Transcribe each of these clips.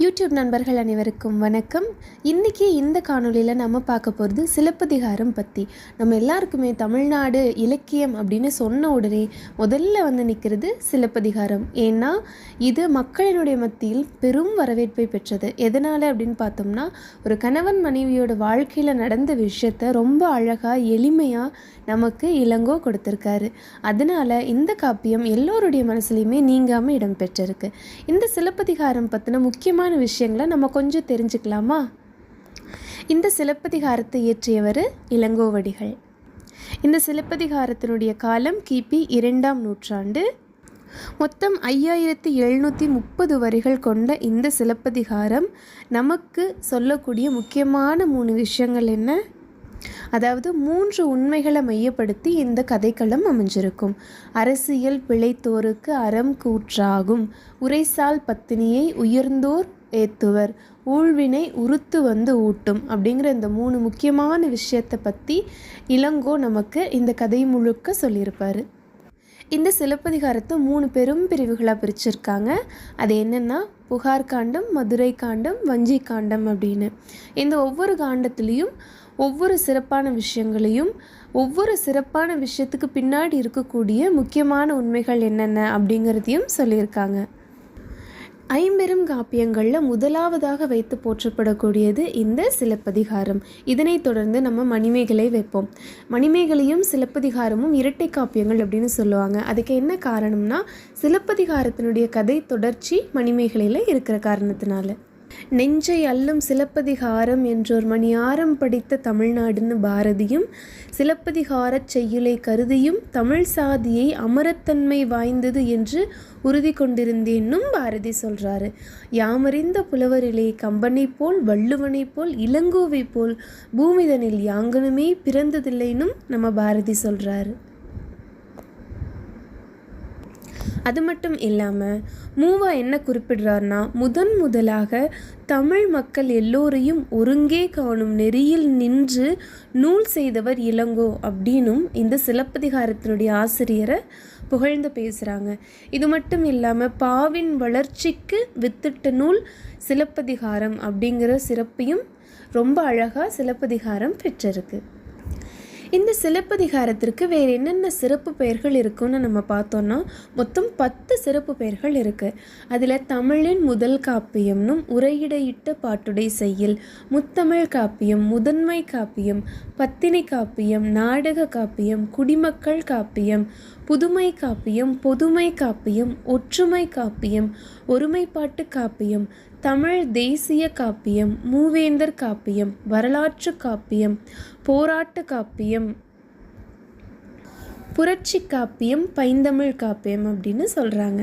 YouTube நண்பர்கள் அனைவருக்கும் வணக்கம். இன்றைக்கி இந்த காணொளியில் நம்ம பார்க்க போகிறது சிலப்பதிகாரம் பற்றி நம்ம எல்லாருக்குமே தமிழ்நாடு இலக்கியம் அப்படின்னு சொன்ன உடனே முதல்ல வந்து நிற்கிறது சிலப்பதிகாரம். ஏன்னா இது மக்களினுடைய மத்தியில் பெரும் வரவேற்பை பெற்றது. எதனால் அப்படின்னு பார்த்தோம்னா ஒரு கணவன் மனைவியோட வாழ்க்கையில் நடந்த விஷயத்த ரொம்ப அழகாக எளிமையாக நமக்கு இளங்கோ கொடுத்துருக்காரு. அதனால் இந்த காப்பியம் எல்லோருடைய மனசுலையுமே நீங்காமல் இடம்பெற்றிருக்கு இந்த சிலப்பதிகாரம் பற்றின முக்கியமாக முக்கியமான விஷயங்களை நம்ம கொஞ்சம் தெரிஞ்சுக்கலாமா? இந்த சிலப்பதிகாரத்தை இயற்றியவர் இளங்கோவடிகள். இந்த சிலப்பதிகாரத்தினுடைய காலம் கிபி இரண்டாம் நூற்றாண்டு. மொத்தம் ஐயாயிரத்தி எழுநூற்றி முப்பது வரிகள் கொண்ட இந்த சிலப்பதிகாரம் நமக்கு சொல்லக்கூடிய முக்கியமான மூணு விஷயங்கள் என்ன? அதாவது மூன்று உண்மைகளை மையப்படுத்தி இந்த கதைக்களம் அமைஞ்சிருக்கும். அரசியல் பிழைத்தோருக்கு அறம் கூற்றாகும். உரைசால் பத்தினியை உயர்ந்தோர் ஏத்துவர். ஊழ்வினை உறுத்து வந்து ஊட்டும் அப்படிங்கிற இந்த மூணு முக்கியமான விஷயத்தை பற்றி இளங்கோ நமக்கு இந்த கதை முழுக்க சொல்லியிருப்பார். இந்த சிலப்பதிகாரத்தை மூணு பெரும் பிரிவுகளாக பிரிச்சிருக்காங்க. அது என்னென்னா புகார் காண்டம் மதுரை காண்டம் வஞ்சி காண்டம் அப்படின்னு. இந்த ஒவ்வொரு காண்டத்துலேயும் ஒவ்வொரு சிறப்பான விஷயங்களையும் ஒவ்வொரு சிறப்பான விஷயத்துக்கு பின்னாடி இருக்கக்கூடிய முக்கியமான உண்மைகள் என்னென்ன அப்படிங்கிறதையும் சொல்லியிருக்காங்க. ஐம்பெரும் காப்பியங்களில் முதலாவதாக வைத்து போற்றப்படக்கூடியது இந்த சிலப்பதிகாரம். இதனைத் தொடர்ந்து நம்ம மணிமேகலை வைப்போம். மணிமேகலையும் சிலப்பதிகாரமும் இரட்டை காப்பியங்கள் அப்படின்னு சொல்லுவாங்க. அதுக்கு என்ன காரணம்னா சிலப்பதிகாரத்தினுடைய கதை தொடர்ச்சி மணிமேகலையில் இருக்கிற காரணத்தினால. நெஞ்சை அல்லும் சிலப்பதிகாரம் என்றோர் மணியாரம் படித்த தமிழ்நாடுன்னு பாரதியும் சிலப்பதிகாரச் செய்யுளை கருதியும் தமிழ் சாதியை அமரத்தன்மை வாய்ந்தது என்று உறுதி கொண்டிருந்தேன்னும் பாரதி சொல்கிறாரு யாமறிந்த புலவரிலே கம்பனை போல் வள்ளுவனை போல் இளங்கோவை போல் பூமிதனில் யாங்கனுமே பிறந்ததில்லைன்னும் நம்ம பாரதி சொல்கிறாரு அது மட்டும் இல்லாமல் மூவா என்ன குறிப்பிடுறார்னா முதன் முதலாக தமிழ் மக்கள் எல்லோரையும் ஒருங்கே காணும் நெறியில் நின்று நூல் செய்தவர் இளங்கோ அப்படின்னும் இந்த சிலப்பதிகாரத்தினுடைய ஆசிரியரை புகழ்ந்து பேசுகிறாங்க இது மட்டும் இல்லாமல் பாவின் வளர்ச்சிக்கு வித்திட்ட நூல் சிலப்பதிகாரம் அப்படிங்கிற சிறப்பையும் ரொம்ப அழகாக சிலப்பதிகாரம் பெற்றிருக்கு. இந்த சிலப்பதிகாரத்திற்கு வேறு என்னென்ன சிறப்பு பெயர்கள் இருக்குன்னு நம்ம பார்த்தோன்னா மொத்தம் பத்து சிறப்பு பெயர்கள் இருக்குது அதில் தமிழின் முதல் காப்பியம்னும் உரையிடையிட்ட பாட்டுடை செய்யில் முத்தமிழ் காப்பியம் முதன்மை காப்பியம் பத்தினி காப்பியம் நாடக காப்பியம் குடிமக்கள் காப்பியம் புதுமை காப்பியம் பொதுமை காப்பியம் ஒற்றுமை காப்பியம் ஒருமைப்பாட்டு காப்பியம் தமிழ் தேசிய காப்பியம் மூவேந்தர் காப்பியம் வரலாற்று காப்பியம் போராட்ட காப்பியம் புரட்சி காப்பியம் பைந்தமிழ் காப்பியம் அப்படின்னு சொல்கிறாங்க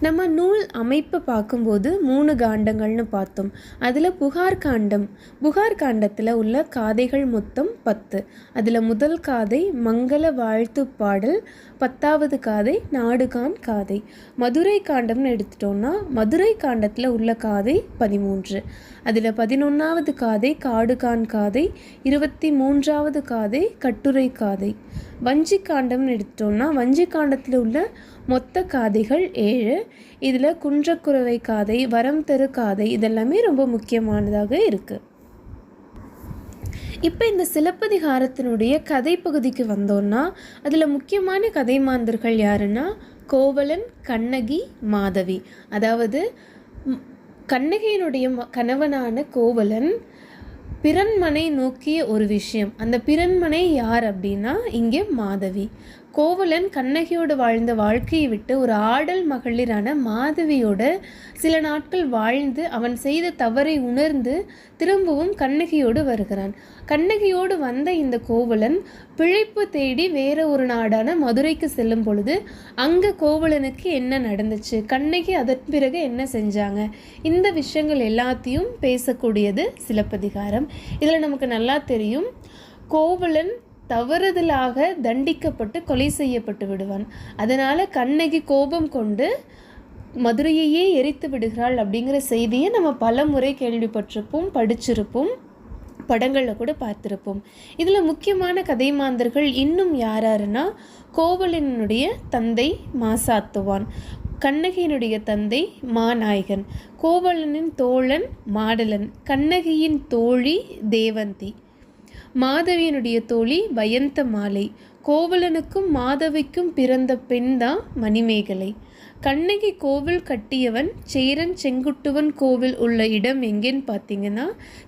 நம்ம நூல் அமைப்பை பார்க்கும்போது மூணு காண்டங்கள்னு பார்த்தோம். அதில் புகார் காண்டம். புகார் காண்டத்தில் உள்ள காதைகள் மொத்தம் பத்து. அதில் முதல் காதை மங்கள வாழ்த்து பாடல் பத்தாவது காதை நாடுகான் காதை. மதுரை காண்டம்னு எடுத்துட்டோம்னா மதுரை காண்டத்தில் உள்ள காதை பதிமூன்று. அதில் பதினொன்றாவது காதை காடுகான் காதை இருபத்தி மூன்றாவது காதை கட்டுரை காதை. வஞ்சி காண்டம்னு எடுத்துட்டோம்னா வஞ்சி காண்டத்தில் உள்ள மொத்த காதைகள் ஏழு. இதில் குன்றக்குறவை காதை வரம் தரு காதை இதெல்லாமே ரொம்ப முக்கியமானதாக இருக்குது இப்போ இந்த சிலப்பதிகாரத்தினுடைய கதை பகுதிக்கு வந்தோம்னா அதில் முக்கியமான கதை மாந்தர்கள் யாருன்னா கோவலன் கண்ணகி மாதவி. அதாவது கண்ணகியினுடைய கணவனான கோவலன் பிறன்மனை நோக்கிய ஒரு விஷயம். அந்த பிறன்மனை யார் அப்படின்னா இங்கே மாதவி. கோவலன் கண்ணகியோடு வாழ்ந்த வாழ்க்கையை விட்டு ஒரு ஆடல் மகளிரான மாதவியோடு சில நாட்கள் வாழ்ந்து அவன் செய்த தவறை உணர்ந்து திரும்பவும் கண்ணகியோடு வருகிறான். கண்ணகியோடு வந்த இந்த கோவலன் பிழைப்பு தேடி வேற ஒரு நாடான மதுரைக்கு செல்லும் பொழுது அங்கே கோவலனுக்கு என்ன நடந்துச்சு? கண்ணகி அதன் பிறகு என்ன செஞ்சாங்க? இந்த விஷயங்கள் எல்லாத்தையும் பேசக்கூடியது சிலப்பதிகாரம். இதில் நமக்கு நல்லா தெரியும். கோவலன் தவறுதலாக தண்டிக்கப்பட்டு கொலை செய்யப்பட்டு விடுவான். அதனால் கண்ணகி கோபம் கொண்டு மதுரையையே எரித்து விடுகிறாள் அப்படிங்கிற செய்தியை நம்ம பல முறை கேள்விப்பட்டிருப்போம் படிச்சிருப்போம் படங்களில் கூட பார்த்துருப்போம். இதில் முக்கியமான கதை மாந்தர்கள் இன்னும் யாராருன்னா கோவலனுடைய தந்தை மாசாத்துவான் கண்ணகியினுடைய தந்தை மாநாயகன் கோவலனின் தோழன் மாடலன் கண்ணகியின் தோழி தேவந்தி மாதவியனுடைய தோழி பயந்த மாலை. கோவலனுக்கும் மாதவிக்கும் பிறந்த பெண் தான் மணிமேகலை. கண்ணகி கோவில் கட்டியவன் சேரன் செங்குட்டுவன் கோவில் உள்ள இடம் எங்கேன்னு பார்த்தீங்கன்னா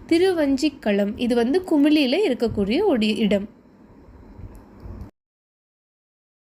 திருவஞ்சிக்களம் இது வந்து குமிழியில் இருக்கக்கூடிய ஒரு இடம்.